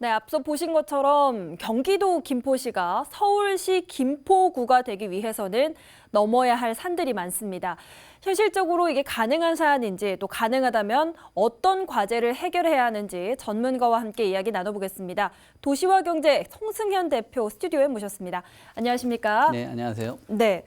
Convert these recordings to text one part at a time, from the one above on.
네, 앞서 보신 것처럼 경기도 김포시가 서울시 김포구가 되기 위해서는 넘어야 할 산들이 많습니다. 현실적으로 이게 가능한 사안인지 또 가능하다면 어떤 과제를 해결해야 하는지 전문가와 함께 이야기 나눠보겠습니다. 도시와 경제 송승현 대표 스튜디오에 모셨습니다. 안녕하십니까? 네, 안녕하세요. 네.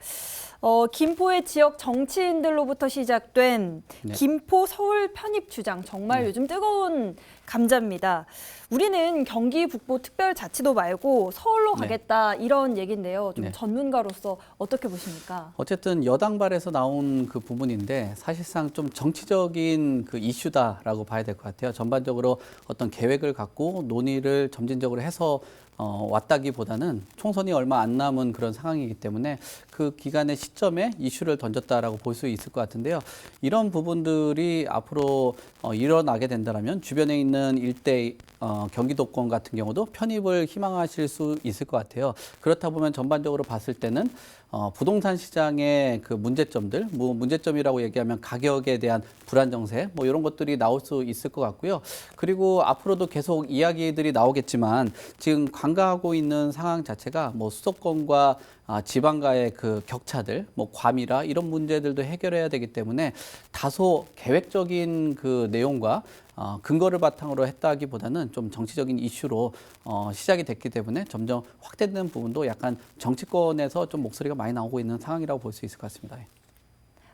어, 김포의 지역 정치인들로부터 시작된 네. 김포 서울 편입 주장 정말 네. 요즘 뜨거운 감자입니다. 우리는 경기 북부 특별자치도 말고 서울로 네. 가겠다 이런 얘기인데요. 좀 네. 전문가로서 어떻게 보십니까? 어쨌든 여당 발에서 나온 그 부분인데 사실상 좀 정치적인 그 이슈다라고 봐야 될 것 같아요. 전반적으로 어떤 계획을 갖고 논의를 점진적으로 해서 어, 왔다기보다는 총선이 얼마 안 남은 그런 상황이기 때문에 그 기간의 시점에 이슈를 던졌다라고 볼 수 있을 것 같은데요. 이런 부분들이 앞으로 어, 일어나게 된다면 주변에 있는 일대 어, 경기도권 같은 경우도 편입을 희망하실 수 있을 것 같아요. 그렇다 보면 전반적으로 봤을 때는 어, 부동산 시장의 그 문제점들, 뭐 문제점이라고 얘기하면 가격에 대한 불안 정세, 뭐 이런 것들이 나올 수 있을 것 같고요. 그리고 앞으로도 계속 이야기들이 나오겠지만 지금 관가하고 있는 상황 자체가 뭐 수도권과 아, 지방과의 그 격차들, 뭐 과밀화 이런 문제들도 해결해야 되기 때문에 다소 계획적인 그 내용과 어, 근거를 바탕으로 했다기보다는 좀 정치적인 이슈로 어, 시작이 됐기 때문에 점점 확대되는 부분도 약간 정치권에서 좀 목소리가 많이 나오고 있는 상황이라고 볼 수 있을 것 같습니다.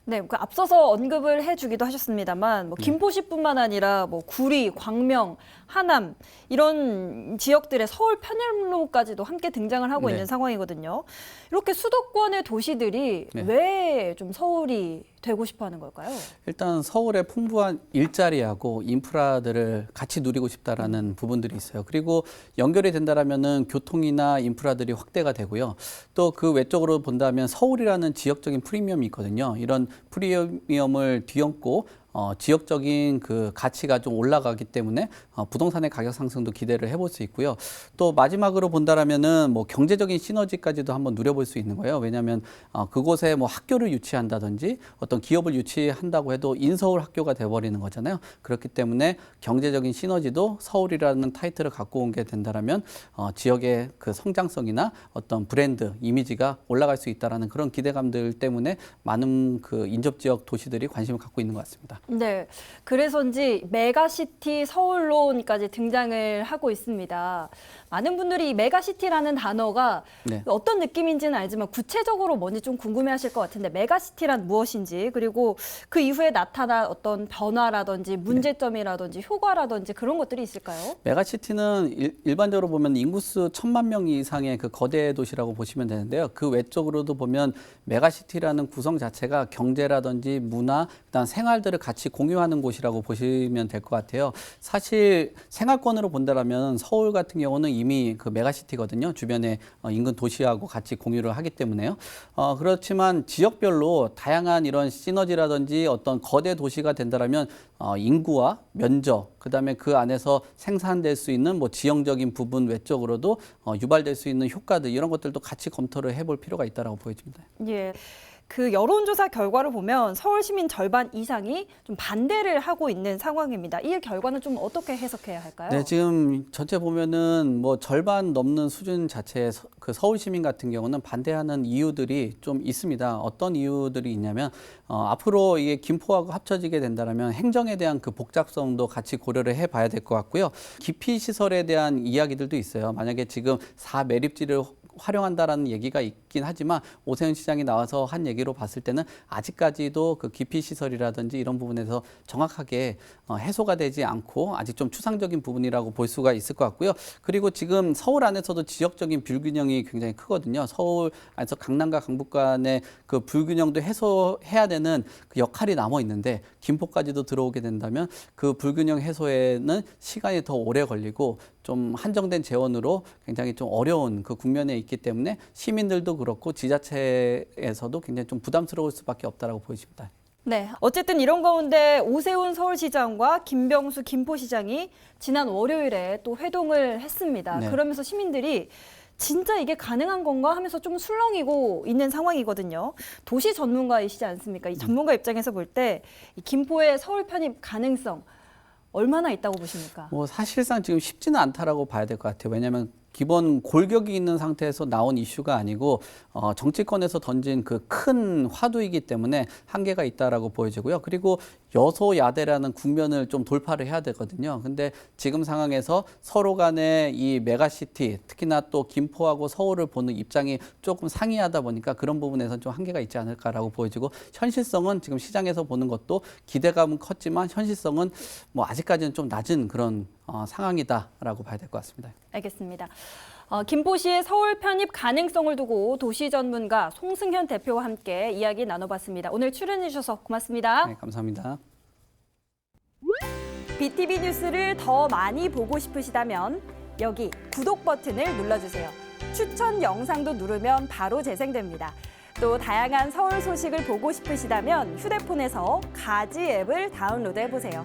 네, 그 앞서서 언급을 해주기도 하셨습니다만, 뭐 네. 김포시뿐만 아니라 뭐 구리, 광명, 하남 이런 지역들의 서울 편입로까지도 함께 등장을 하고 네. 있는 상황이거든요. 이렇게 수도권의 도시들이 네. 왜좀 서울이 되고 싶어하는 걸까요? 일단 서울의 풍부한 일자리하고 인프라들을 같이 누리고 싶다라는 부분들이 있어요. 그리고 연결이 된다라면은 교통이나 인프라들이 확대가 되고요. 또 그 외적으로 본다면 서울이라는 지역적인 프리미엄이 있거든요. 이런 프리미엄을 뒤엎고 어, 지역적인 그 가치가 좀 올라가기 때문에 어, 부동산의 가격 상승도 기대를 해볼 수 있고요. 또 마지막으로 본다라면은 뭐 경제적인 시너지까지도 한번 누려볼 수 있는 거예요. 왜냐하면 어, 그곳에 뭐 학교를 유치한다든지 어떤 기업을 유치한다고 해도 인서울 학교가 돼버리는 거잖아요. 그렇기 때문에 경제적인 시너지도 서울이라는 타이틀을 갖고 온 게 된다라면 어, 지역의 그 성장성이나 어떤 브랜드 이미지가 올라갈 수 있다라는 그런 기대감들 때문에 많은 그 인접 지역 도시들이 관심을 갖고 있는 것 같습니다. 네, 그래서인지 메가시티 서울론까지 등장을 하고 있습니다. 많은 분들이 이 메가시티라는 단어가 네. 어떤 느낌인지는 알지만 구체적으로 뭔지 좀 궁금해 하실 것 같은데 메가시티란 무엇인지 그리고 그 이후에 나타난 어떤 변화라든지 문제점이라든지 효과라든지 그런 것들이 있을까요? 메가시티는 일, 일반적으로 보면 인구수 천만 명 이상의 그 거대 도시라고 보시면 되는데요. 그 외적으로도 보면 메가시티라는 구성 자체가 경제라든지 문화, 그다음 생활들을 같이 공유하는 곳이라고 보시면 될 것 같아요. 사실 생활권으로 본다라면 서울 같은 경우는 이미 그 메가시티거든요. 주변에 어, 인근 도시하고 같이 공유를 하기 때문에요. 어, 그렇지만 지역별로 다양한 이런 시너지라든지 어떤 거대 도시가 된다라면 어, 인구와 면적, 그 다음에 그 안에서 생산될 수 있는 뭐 지형적인 부분 외적으로도 어, 유발될 수 있는 효과들 이런 것들도 같이 검토를 해볼 필요가 있다라고 보여집니다. 예. 그 여론조사 결과를 보면 서울 시민 절반 이상이 좀 반대를 하고 있는 상황입니다. 이 결과는 좀 어떻게 해석해야 할까요? 네, 지금 전체 보면은 뭐 절반 넘는 수준 자체의 서- 그 서울 시민 같은 경우는 반대하는 이유들이 좀 있습니다. 어떤 이유들이 있냐면 어, 앞으로 이게 김포하고 합쳐지게 된다면 행정에 대한 그 복잡성도 같이 고려를 해봐야 될 것 같고요. 기피 시설에 대한 이야기들도 있어요. 만약에 지금 사 매립지를 활용한다라는 얘기가 있긴 하지만 오세훈 시장이 나와서 한 얘기로 봤을 때는 아직까지도 그 기피 시설이라든지 이런 부분에서 정확하게 어, 해소가 되지 않고 아직 좀 추상적인 부분이라고 볼 수가 있을 것 같고요. 그리고 지금 서울 안에서도 지역적인 불균형이 굉장히 크거든요. 서울 안에서 강남과 강북 간의 그 불균형도 해소해야 되는 그 역할이 남아 있는데 김포까지도 들어오게 된다면 그 불균형 해소에는 시간이 더 오래 걸리고 좀 한정된 재원으로 굉장히 좀 어려운 그 국면에 있기 때문에 시민들도 그렇고 지자체에서도 굉장히 좀 부담스러울 수밖에 없다라고 보여집니다. 네, 어쨌든 이런 가운데 오세훈 서울시장과 김병수 김포시장이 지난 월요일에 또 회동을 했습니다. 네. 그러면서 시민들이 진짜 이게 가능한 건가 하면서 좀 술렁이고 있는 상황이거든요. 도시 전문가이시지 않습니까? 이 전문가 입장에서 볼때이 김포의 서울 편입 가능성 얼마나 있다고 보십니까? 뭐 사실상 지금 쉽지는 않다라고 봐야 될 것 같아요. 왜냐하면 기본 골격이 있는 상태에서 나온 이슈가 아니고 어, 정치권에서 던진 그 큰 화두이기 때문에 한계가 있다라고 보여지고요. 그리고 여소야대라는 국면을 좀 돌파를 해야 되거든요. 근데 지금 상황에서 서로 간에 이 메가시티 특히나 또 김포하고 서울을 보는 입장이 조금 상이하다 보니까 그런 부분에서 좀 한계가 있지 않을까라고 보여지고 현실성은 지금 시장에서 보는 것도 기대감은 컸지만 현실성은 뭐 아직까지는 좀 낮은 그런 어, 상황이다라고 봐야 될 것 같습니다. 알겠습니다. 어, 김포시의 서울 편입 가능성을 두고 도시 전문가 송승현 대표와 함께 이야기 나눠봤습니다. 오늘 출연해 주셔서 고맙습니다. 네, 감사합니다. BTV 뉴스를 더 많이 보고 싶으시다면 여기 구독 버튼을 눌러주세요. 추천 영상도 누르면 바로 재생됩니다. 또 다양한 서울 소식을 보고 싶으시다면 휴대폰에서 가지 앱을 다운로드 해 보세요.